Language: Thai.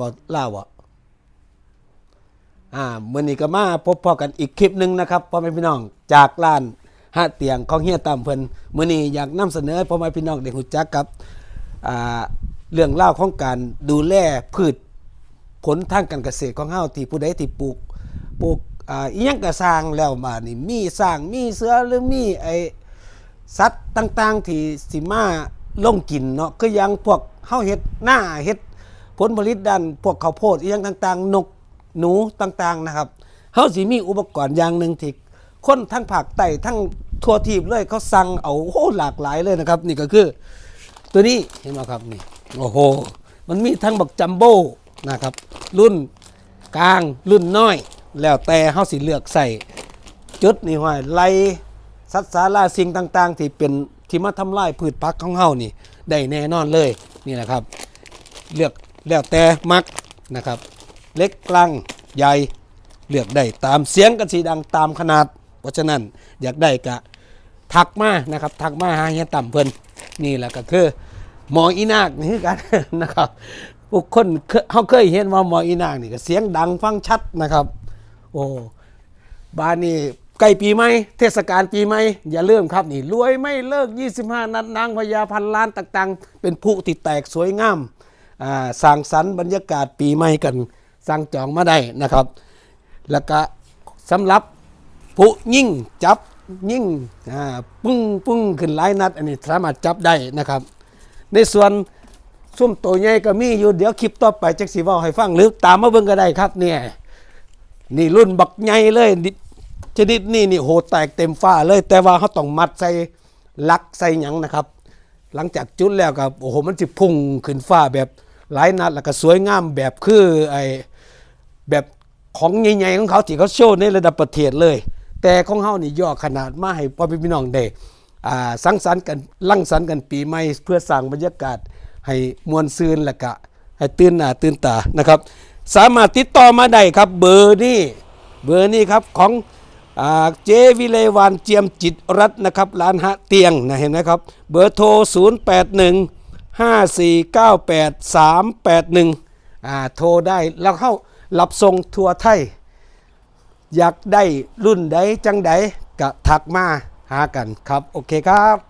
บอกเล่าอะอ่ามื่อนี้ก็มาพบพ่อกันอีกคลิปหนึ่งนะครับพ่อแม่พี่น้องจากร้านห้าเตียงของเฮียตามเพิ่นมื่อนี้อยากนำเสนอให้พ่อแม่พี่น้องได้รู้จักกับอ่าเรื่องเล่าของการดูแลพืชผลทางการเกษตรของเฮาที่ผู้ใดที่ปลูกปลูกอ่าอีหยังก็สร้างแล้วมานี่มีสร้างมีเสือหรือมีไอสัตว์ต่างๆที่สิมาลงกินเนาะคือยังพวกเฮาเฮ็ดหน้าเฮ็ด ผลผลิตด้านพวกข้าวโพดอีหยังต่างๆ นกหนูต่างๆนะครับเฮาสิมีอุปกรณ์อย่างหนึ่งที่คนทั้งภาคใต้ทั้งทั่วทีบเลยเขาสั่งเอาโอ้หลากหลายเลยนะครับ นี่ก็คือ ตัวนี้เห็นไหมครับนี่โอ้โหมันมีทั้งบักจัมโบ้นะครับ รุ่นกลางรุ่นน้อย แล้วแต่เฮาสิเลือกใส่จุดนี่ห้อยไล่สัตว์สาราสิ่งต่าง ๆ ที่เป็นที่มาทำลายพืชพักของเฮานี่ได้แน่นอนเลยนี่นะครับ เลือก แล้วแต่มักนะครับ เล็กกลางใหญ่เลือกได้ตามเสียงกันสีดังตามขนาด เพราะฉะนั้นอยากได้กะทักมานะครับทักมาหาเฮียต่ำเพิ่นนี่แหละก็คือหมออีนาคนี่คือกันนะครับพวกคนเคยเขาเคยเห็นว่าหมออีนาคนี่ก็เสียงดังฟังชัดนะครับ โอ้บ้านนี่ใกล้ปีใหม่เทศกาลปีใหม่อย่าลืมครับนี่รวยไม่เลิก 25 นัดนางพญาพันล้านต่างๆ เป็นผู้ที่แตกสวยงาม สร้างสรรค์บรรยากาศปีใหม่กันสั่งจองมาได้นะครับ แล้วก็สำหรับผู้ยิ่งจับยิ่งปึ้งปึ้งขึ้นหลายนัด อันนี้สามารถจับได้นะครับ ในส่วนซุ่มตัวใหญ่ก็มีอยู่เดี๋ยวคลิปต่อไปจักสีว่าให้ฟังหรือตามมาเบิ่งก็ได้ครับเนี่ยนี่รุ่นบักใหญ่เลยชนิดนี้นี่โหแตกเต็มฟ้าเลย แต่ว่าเขาต้องมัดใส่ลักใส่หยังนะครับ หลังจากจุดแล้วก็โอ้โหมันจะพุ่งขึ้นฟ้าแบบ หลายนัดแล้วก็สวยงามแบบคือไอแบบของใหญ่ๆของเขาที่เขาโชว์ในระดับประเทศเลย แต่ของเฮานี่ย่อขนาดมาให้พ่อพี่น้องได้อ่าสังสรรค์กันลั่งสรรค์กันปีใหม่เพื่อสร้างบรรยากาศให้มวลซืนและกะให้ตื่นหน้าตื่นตานะครับ สามารถติดต่อมาได้ครับเบอร์นี้เบอร์นี้ครับของเจวิเลวันเจียมจิตรัตน์นะครับร้านฮะเตียงนะเห็นไหมครับ เบอร์โทร 081 5498 381อ่าโทรได้แล้วเข้ารับส่งทั่วไทย อยากได้รุ่นใดจังใดก็ทักมาหากันครับ โอเคครับ